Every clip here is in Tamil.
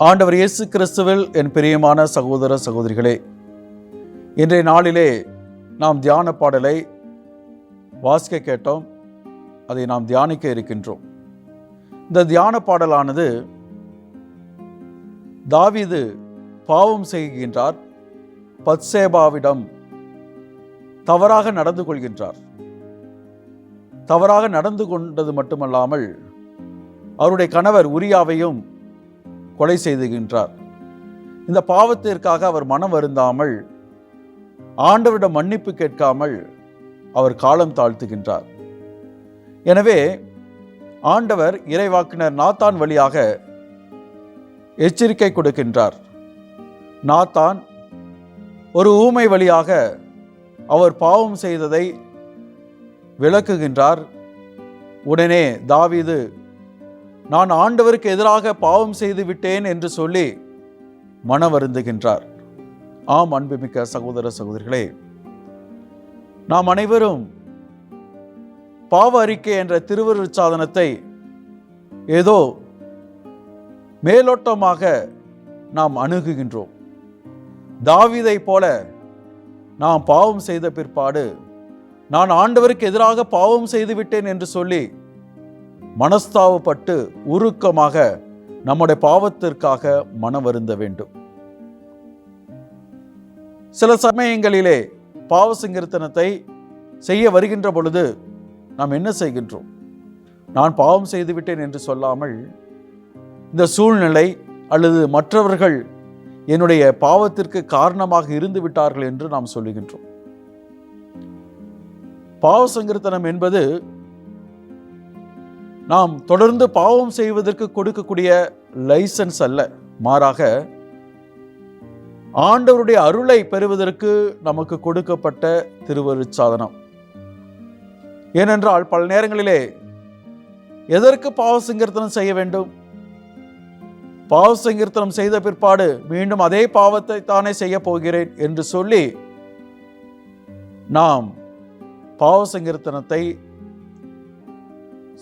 ஆண்டவர் இயேசு கிறிஸ்துவில் என் பிரியமான சகோதர சகோதரிகளே இன்றைய நாளிலே நாம் தியான பாடலை வாசிக்க கேட்டோம். அதை நாம் தியானிக்க இருக்கின்றோம். இந்த தியான பாடலானது தாவீது பாவம் செய்கின்றார் பத்சேபாவிடம் தவறாக நடந்து கொள்கின்றார். தவறாக நடந்து கொண்டது மட்டுமல்லாமல் அவருடைய கணவர் உரியாவையும் கொலை செய்துகின்றார். இந்த பாவத்திற்காக அவர் மனம் வருந்தாமல் ஆண்டவரிடம் மன்னிப்பு கேட்காமல் அவர் காலம் தாழ்த்துகின்றார். எனவே ஆண்டவர் இறைவாக்கினர் நாத்தான் வழியாக எச்சரிக்கை கொடுக்கின்றார். நாத்தான் ஒரு ஊமை வழியாக அவர் பாவம் செய்ததை விளக்குகின்றார். உடனே தாவீது நான் ஆண்டவருக்கு எதிராக பாவம் செய்து விட்டேன் என்று சொல்லி மன வருந்துகின்றார் ஆம் அன்புமிக்க சகோதர சகோதரிகளே நாம் அனைவரும் பாவ அறிக்கை என்ற திருவருட் சாதனத்தை ஏதோ மேலோட்டமாக நாம் அணுகுகின்றோம். தாவிதை போல நாம் பாவம் செய்த பிற்பாடு நான் ஆண்டவருக்கு எதிராக பாவம் செய்து விட்டேன் என்று சொல்லி மனஸ்தாவப்பட்டு உருக்கமாக நம்முடைய பாவத்திற்காக மனம் வருந்த வேண்டும். சில சமயங்களிலே பாவ சங்கீர்த்தனத்தை செய்ய வருகின்ற பொழுது நாம் என்ன செய்கின்றோம்? நான் பாவம் செய்துவிட்டேன் என்று சொல்லாமல் இந்த சூழ்நிலை அல்லது மற்றவர்கள் என்னுடைய பாவத்திற்கு காரணமாக இருந்து விட்டார்கள் என்று நாம் சொல்லுகின்றோம். பாவ சங்கீர்த்தனம் என்பது நாம் தொடர்ந்து பாவம் செய்வதற்கு கொடுக்கக்கூடிய லைசன்ஸ் அல்ல. மாறாக ஆண்டவருடைய அருளை பெறுவதற்கு நமக்கு கொடுக்கப்பட்ட திருவருட் சாதனம் ஏனென்றால் பல நேரங்களிலே எதற்கு பாவ சங்கீர்த்தனம் செய்ய வேண்டும்? பாவ சங்கீர்த்தனம் செய்த பிற்பாடு மீண்டும் அதே பாவத்தை தானே செய்ய போகிறேன் என்று சொல்லி நாம் பாவ சங்கீர்த்தனத்தை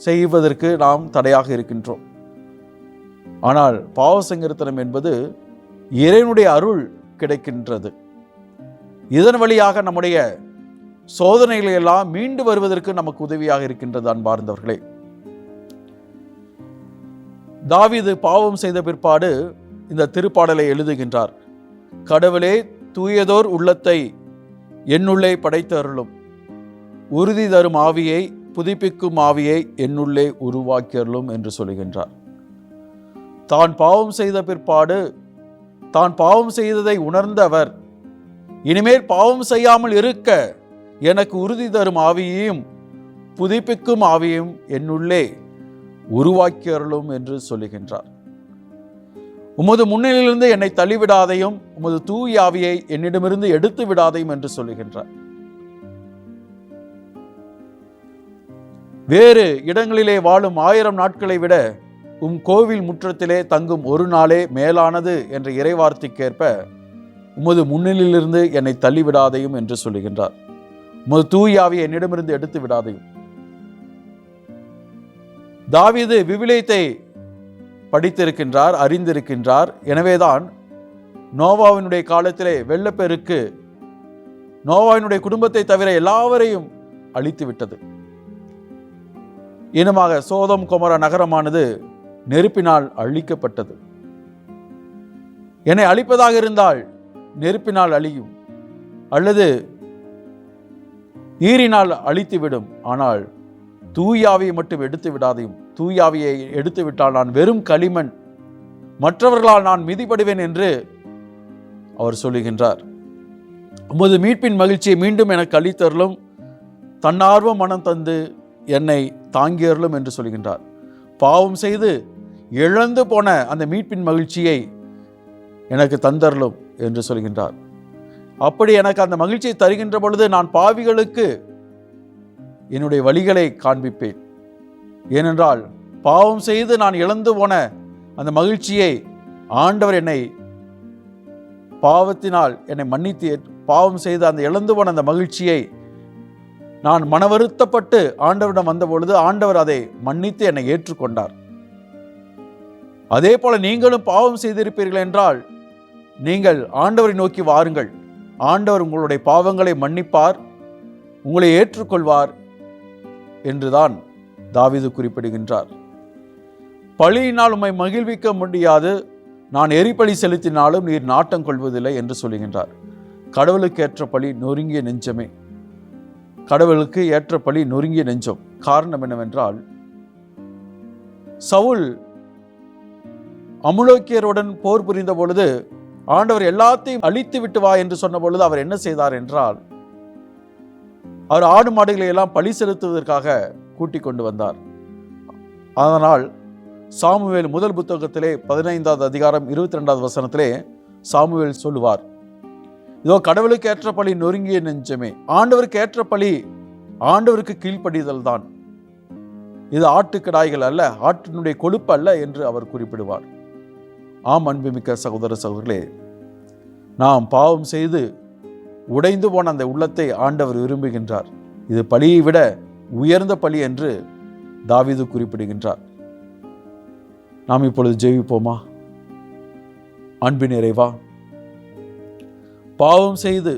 செய்வதற்கு நாம் தடையாக இருக்கின்றோம். ஆனால் பாவ சங்கீர்த்தனம் என்பது இறைவனுடைய அருள் கிடைக்கின்றது. இதன் வழியாக நம்முடைய சோதனைகளை எல்லாம் மீண்டு வருவதற்கு நமக்கு உதவியாக இருக்கின்றது அன்பார்ந்தவர்களே தாவிது பாவம் செய்த பிற்பாடு இந்த திருப்பாடலை எழுதுகின்றார். கடவுளே தூயதோர் உள்ளத்தை என்னுள்ளே படைத்து அருளும் உறுதி தரும் ஆவியை புதுப்பிக்கும் ஆவியை என்னுள்ளே உருவாக்கியருளும் என்று சொல்லுகின்றார். தான் பாவம் செய்த பிற்பாடு தான் பாவம் செய்ததை உணர்ந்தவர் இனிமேல் பாவம் செய்யாமல் இருக்க எனக்கு உறுதி தரும் ஆவியையும் புதுப்பிக்கும் ஆவியும் என்னுள்ளே உருவாக்கியருளும் என்று சொல்லுகின்றார். உமது முன்னிலிருந்து என்னை தள்ளிவிடாதையும் உமது தூய் ஆவியை என்னிடமிருந்து எடுத்து விடாதையும் என்று சொல்லுகின்றார். வேறு இடங்களிலே வாழும் ஆயிரம் நாட்களை விட உம் கோவில் முற்றத்திலே தங்கும் ஒரு நாளே மேலானது என்ற இறைவார்த்தைக்கேற்ப உமது முன்னிலிருந்து என்னை தள்ளிவிடாதையும் என்று சொல்லுகின்றார். உமது தூயாவை என்னிடமிருந்து எடுத்து விடாதையும். தாவீது விவிலியத்தை படித்திருக்கின்றார் அறிந்திருக்கின்றார். எனவேதான் நோவாவினுடைய காலத்திலே வெள்ளப்பெருக்கு நோவாவினுடைய குடும்பத்தை தவிர எல்லாவரையும் அழித்து விட்டது இனமாக சோதம் குமர நகரமானது நெருப்பினால் அழிக்கப்பட்டது. என்னை அழிப்பதாக இருந்தால் நெருப்பினால் அழியும் அல்லது ஈரினால் அழித்துவிடும். ஆனால் தூயாவியை மட்டும் எடுத்து விடாதையும் தூயாவியை எடுத்து விட்டால் நான் வெறும் களிமண் மற்றவர்களால் நான் மிதிப்படுவேன் என்று அவர் சொல்லுகின்றார். உமது மீட்பின் மகிழ்ச்சியை மீண்டும் எனக்கு அளித்தருளும் தன்னார்வ மனம் தந்து என்னை தாங்கியருளும் என்று சொல்கின்றார். பாவம் செய்து இழந்து போன அந்த மீட்பின் மகிழ்ச்சியை எனக்கு தந்தருளும் என்று சொல்கின்றார். அப்படி எனக்கு அந்த மகிழ்ச்சியை தருகின்ற பொழுது நான் பாவிகளுக்கு என்னுடைய வழிகளை காண்பிப்பேன். ஏனென்றால் பாவம் செய்து நான் இழந்து போன அந்த மகிழ்ச்சியை ஆண்டவர் என்னை பாவத்தினால் என்னை மன்னித்து பாவம் செய்து அந்த இழந்து போன அந்த மகிழ்ச்சியை நான் மனவருத்தப்பட்டு ஆண்டவரிடம் வந்தபொழுது ஆண்டவர் அதை மன்னித்து என்னை ஏற்றுக்கொண்டார். அதே போல நீங்களும் பாவம் செய்திருப்பீர்கள் என்றால் நீங்கள் ஆண்டவரை நோக்கி வாருங்கள். ஆண்டவர் உங்களுடைய பாவங்களை மன்னிப்பார் உங்களை ஏற்றுக்கொள்வார் என்றுதான் தாவிது குறிப்பிடுகின்றார். பழியினால் உம்மை மகிழ்விக்க முடியாது நான் எரிபலி செலுத்தினாலும் நீர் நாட்டம் கொள்வதில்லை என்று சொல்லுகின்றார். கடவுளுக்கேற்ற பழி நொறுங்கிய நெஞ்சமே. கடவுளுக்கு ஏற்ற பழி நொறுங்கிய நெஞ்சம். காரணம் என்னவென்றால் சவுல் அமுலோக்கியருடன் போர் புரிந்த பொழுது ஆண்டவர் எல்லாத்தையும் அழித்து விட்டு வா என்று சொன்ன பொழுது அவர் என்ன செய்தார் என்றால் அவர் ஆடு மாடுகளை எல்லாம் பழி செலுத்துவதற்காக கூட்டிக் கொண்டு வந்தார். அதனால் சாமுவேல் முதல் புத்தகத்திலே பதினைந்தாவது அதிகாரம் இருபத்தி ரெண்டாவது வசனத்திலே சாமுவேல் சொல்லுவார் இதோ கடவுளுக்கு ஏற்ற பழி நொறுங்கிய நெஞ்சமே. ஆண்டவருக்கு ஏற்ற பழி ஆண்டவருக்கு கீழ்ப்படிதல் தான். இது ஆட்டுக்கடாய்கள் அல்ல ஆட்டினுடைய கொழுப்பு அல்ல என்று அவர் குறிப்பிடுவார். ஆம் அன்புமிக்க சகோதர சகோதரர்களே நாம் பாவம் செய்து உடைந்து போன அந்த உள்ளத்தை ஆண்டவர் விரும்புகின்றார். இது பழியை விட உயர்ந்த பழி என்று தாவீது குறிப்பிடுகின்றார். நாம் இப்பொழுது ஜெயிப்போமா அன்பின் நிறைவா பாவம் செய்து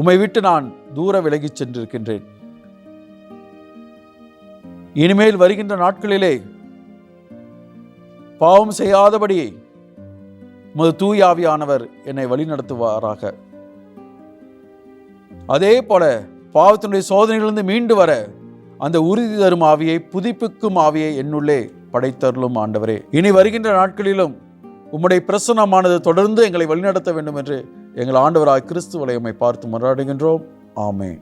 உம்மை விட்டு நான் தூர விலகிச் சென்றிருக்கின்றேன். இனிமேல் வருகின்ற நாட்களிலே பாவம் செய்யாதபடி உமது தூயாவியானவர் என்னை வழிநடத்துவாராக அதே போல பாவத்தினுடைய சோதனையிலிருந்து மீண்டு வர அந்த உறுதி தரும் ஆவியை புதுப்பிக்கும் ஆவியை என்னுள்ளே படைத்தருளும் ஆண்டவரே. இனி வருகின்ற நாட்களிலும் உம்முடைய பிரசனமானது தொடர்ந்து எங்களை வழிநடத்த வேண்டும் என்று எங்கள் ஆண்டவராக கிறிஸ்துவலை உம்மை பார்த்து மன்றாடுகின்றோம். ஆமேன்.